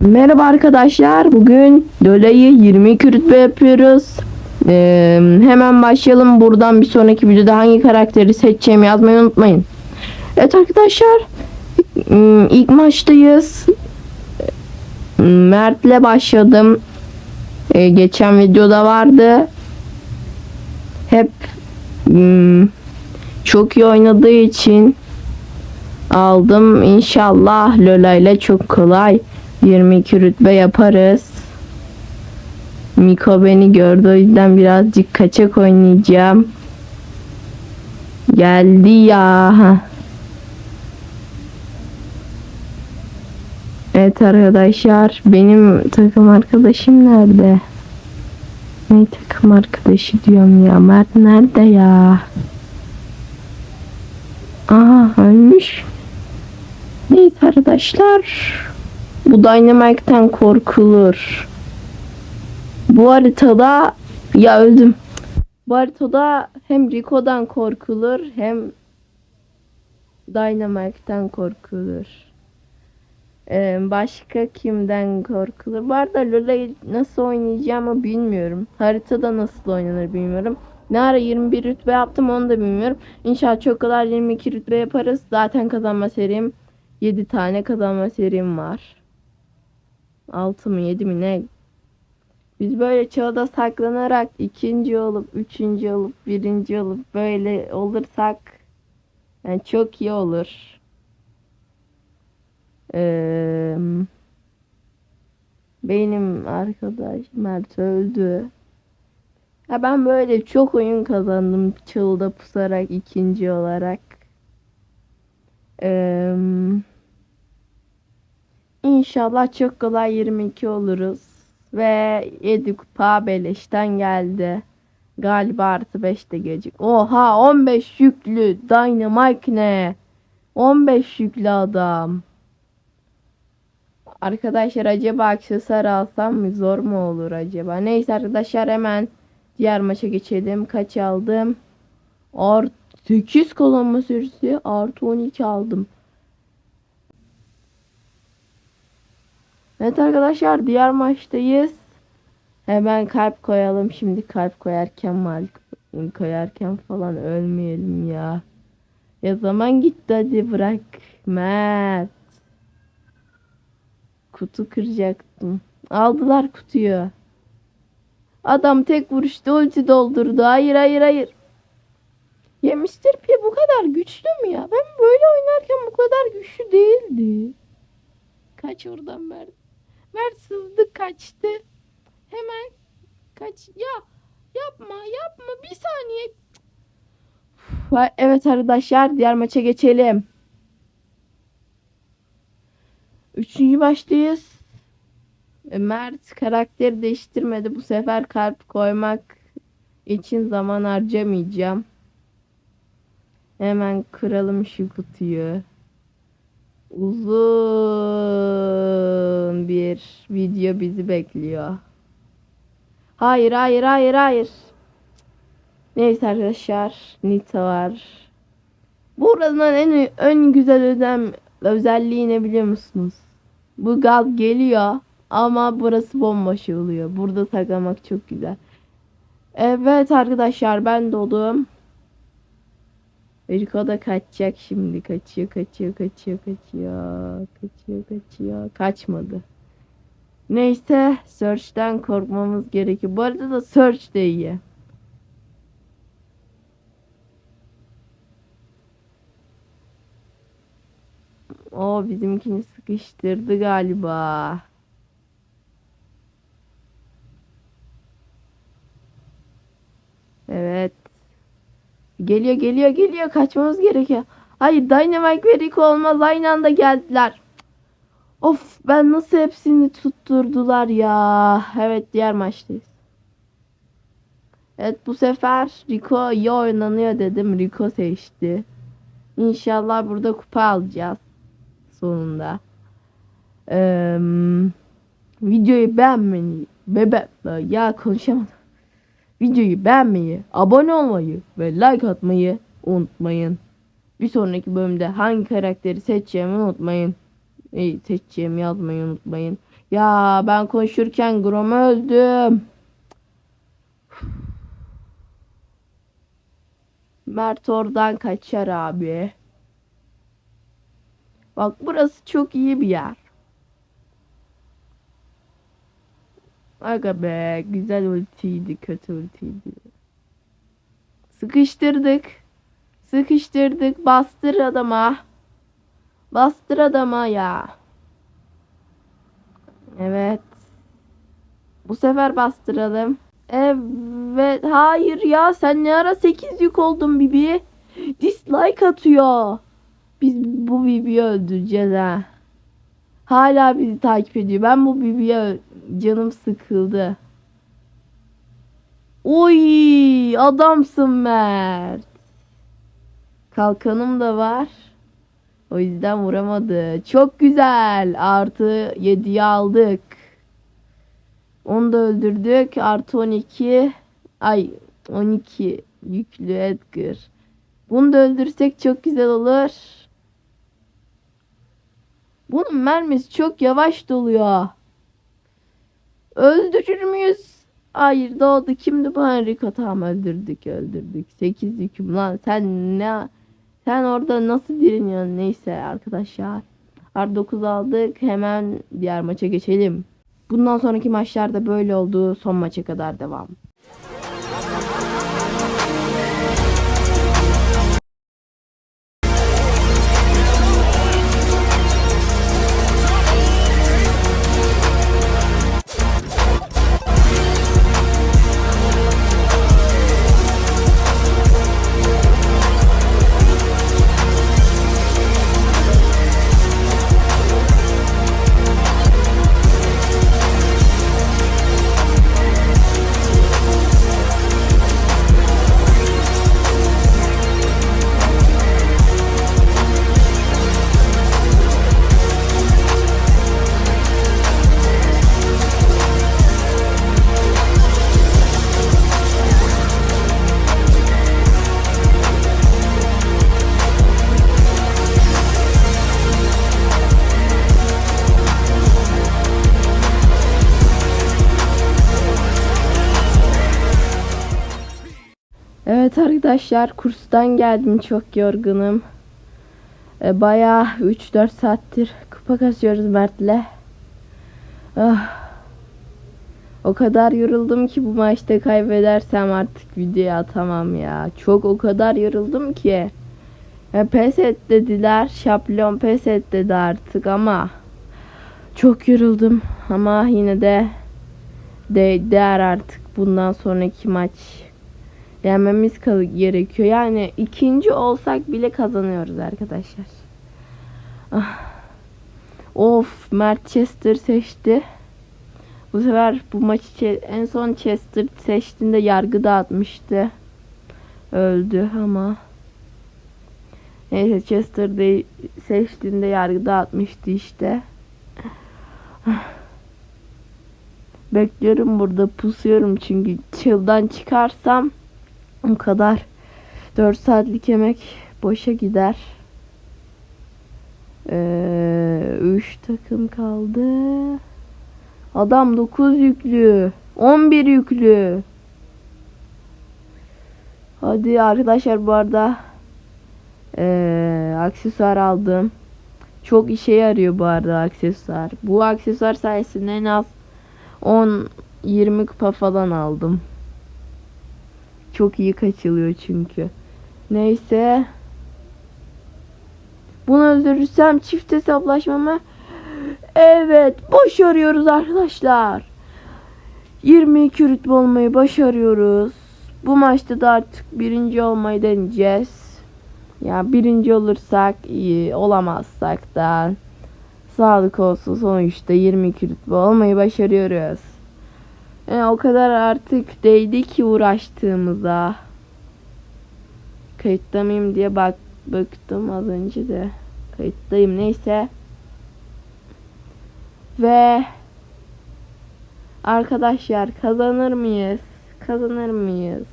Merhaba arkadaşlar. Bugün Lola'yı 22 rütbe yapıyoruz. Ee, hemen başlayalım. Buradan bir sonraki videoda hangi karakteri seçeceğimi yazmayı unutmayın. Evet arkadaşlar. hmm, ilk maçtayız. Mert'le başladım. Ee, geçen videoda vardı. Hep hmm, çok iyi oynadığı için aldım. İnşallah Lola ile çok kolay 22 rütbe yaparız. Miko beni gördü o yüzden birazcık kaçak oynayacağım. Geldi ya. Evet arkadaşlar benim takım arkadaşım nerede? Ne takım arkadaşı diyorum ya. Mert nerede ya? Aha ölmüş. Neyse arkadaşlar. Bu Dynamite'den korkulur. Bu haritada ya öldüm. Bu haritada hem Rico'dan korkulur hem Dynamite'den korkulur. Ee, başka kimden korkulur? Bu arada Lola'yı nasıl oynayacağımı bilmiyorum. Haritada nasıl oynanır bilmiyorum. Ne ara 21 rütbe yaptım onu da bilmiyorum. İnşallah çok kadar 22 rütbe yaparız. Zaten kazanma serim 7 tane kazanma serim var. 6 mı 7 mi ne? Biz böyle çağda saklanarak ikinci olup, üçüncü olup, birinci olup böyle olursak yani çok iyi olur. Ee, benim arkadaş Mert öldü. Ya ben böyle çok oyun kazandım çılda pusarak ikinci olarak. İnşallah çok kolay 22 oluruz. Ve 7 kupa beleşten geldi. Galiba artı 5 de gelecek. Oha 15 yüklü Dynamite ne? 15 yüklü adam. Arkadaşlar acaba aksesuar alsam mı zor mu olur acaba? Neyse arkadaşlar hemen diğer maça geçelim. Kaç aldım? Art 8 kazanma süresi artı 12 aldım. Evet arkadaşlar diğer maçtayız. Hemen kalp koyalım. Şimdi kalp koyarken mal koyarken falan ölmeyelim ya. Ya zaman gitti hadi bırak. Mert. Kutu kıracaktım. Aldılar kutuyu. Adam tek vuruşta ulti doldurdu. Hayır hayır hayır. Ya Mr. Bu kadar güçlü mü ya? Ben böyle oynarken bu kadar güçlü değildi. Kaç oradan Mert. Mert sızdı kaçtı. Hemen kaç. Ya yapma yapma bir saniye. Evet arkadaşlar diğer maça geçelim. Üçüncü baştayız. E, Mert karakteri değiştirmedi. Bu sefer kalp koymak için zaman harcamayacağım. Hemen kıralım şu kutuyu. Uzun bir video bizi bekliyor. Hayır, hayır, hayır, hayır. Neyse arkadaşlar, Nita var. Buranın en en güzel ödem özelliği ne biliyor musunuz? Bu gal geliyor ama burası bomboş oluyor. Burada saklamak çok güzel. Evet arkadaşlar ben dolum. Rico da kaçacak şimdi. Kaçıyor, kaçıyor, kaçıyor, kaçıyor. Kaçıyor, kaçıyor. Kaçmadı. Neyse, Search'ten korkmamız gerekiyor. Bu arada da Search de iyi. O bizimkini sıkıştırdı galiba. Evet. Geliyor geliyor geliyor kaçmamız gerekiyor. Hayır Dynamite ve Rico olmaz aynı anda geldiler. Of ben nasıl hepsini tutturdular ya. Evet diğer maçtayız. Evet bu sefer Rico iyi oynanıyor dedim. Rico seçti. İnşallah burada kupa alacağız. Sonunda. Ee, videoyu beğenmeyi bebe ya konuşamadım. Videoyu beğenmeyi, abone olmayı ve like atmayı unutmayın. Bir sonraki bölümde hangi karakteri seçeceğimi unutmayın. İyi seçeceğimi yazmayı unutmayın. Ya ben konuşurken Grom'u öldüm. Mert oradan kaçar abi. Bak burası çok iyi bir yer. Aga be güzel ultiydi kötü ultiydi. Sıkıştırdık. Sıkıştırdık. Bastır adama. Bastır adama ya. Evet. Bu sefer bastıralım. Evet. Hayır ya sen ne ara 8 yük oldun Bibi. Dislike atıyor. Biz bu Bibi'yi öldüreceğiz ha. Hala bizi takip ediyor. Ben bu Bibi'ye ö- canım sıkıldı. Oy adamsın Mert. Kalkanım da var. O yüzden vuramadı. Çok güzel. Artı 7'yi aldık. Onu da öldürdük. Artı 12. Ay 12 yüklü Edgar. Bunu da öldürsek çok güzel olur. Bunun mermisi çok yavaş doluyor. Öldürür müyüz? Hayır doğdu. Kimdi bu Enrico? Tamam öldürdük öldürdük. 8 yüküm lan. Sen ne sen orada nasıl direniyorsun? Neyse arkadaşlar. R9 aldık. Hemen diğer maça geçelim. Bundan sonraki maçlarda böyle oldu. Son maça kadar devam. Evet arkadaşlar kurstan geldim çok yorgunum. E, bayağı 3-4 saattir kupa kasıyoruz Mert'le. Ah. O kadar yoruldum ki bu maçta kaybedersem artık video atamam ya. Çok o kadar yoruldum ki. Ya pes et dediler. Şaplon pes et dedi artık ama çok yoruldum ama yine de de değer artık bundan sonraki maç yenmemiz gerekiyor. Yani ikinci olsak bile kazanıyoruz arkadaşlar. Ah. Of Mert Chester seçti. Bu sefer bu maçı en son Chester seçtiğinde yargı dağıtmıştı. Öldü ama. Neyse Chester de seçtiğinde yargı dağıtmıştı işte. Ah. Bekliyorum burada pusuyorum çünkü çıldan çıkarsam o kadar 4 saatlik emek boşa gider. 3 takım kaldı. Adam 9 yüklü. 11 yüklü. Hadi arkadaşlar bu arada eee, aksesuar aldım. Çok işe yarıyor bu arada aksesuar. Bu aksesuar sayesinde en az 10-20 kupa falan aldım. Çok iyi kaçılıyor çünkü. Neyse. Bunu öldürürsem çift hesaplaşmamı evet başarıyoruz arkadaşlar. 22 rütbe olmayı başarıyoruz. Bu maçta da artık birinci olmayı deneyeceğiz. Ya birinci olursak iyi, olamazsak da sağlık olsun sonuçta 22 rütbe olmayı başarıyoruz. E, o kadar artık değdi ki uğraştığımıza. Kayıtta mıyım diye bak baktım az önce de. Kayıttayım neyse. Ve arkadaşlar kazanır mıyız? Kazanır mıyız?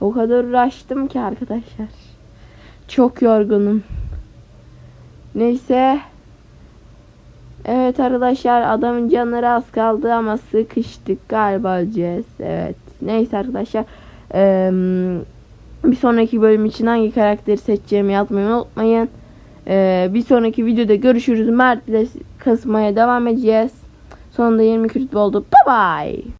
O kadar uğraştım ki arkadaşlar. Çok yorgunum. Neyse. Evet arkadaşlar adamın canları az kaldı ama sıkıştık galiba öleceğiz. Evet. Neyse arkadaşlar. Eee, bir sonraki bölüm için hangi karakteri seçeceğimi yazmayı unutmayın. Eee, bir sonraki videoda görüşürüz. Mert ile kasmaya devam edeceğiz. Sonunda 20 rütbe oldu. Bye bye.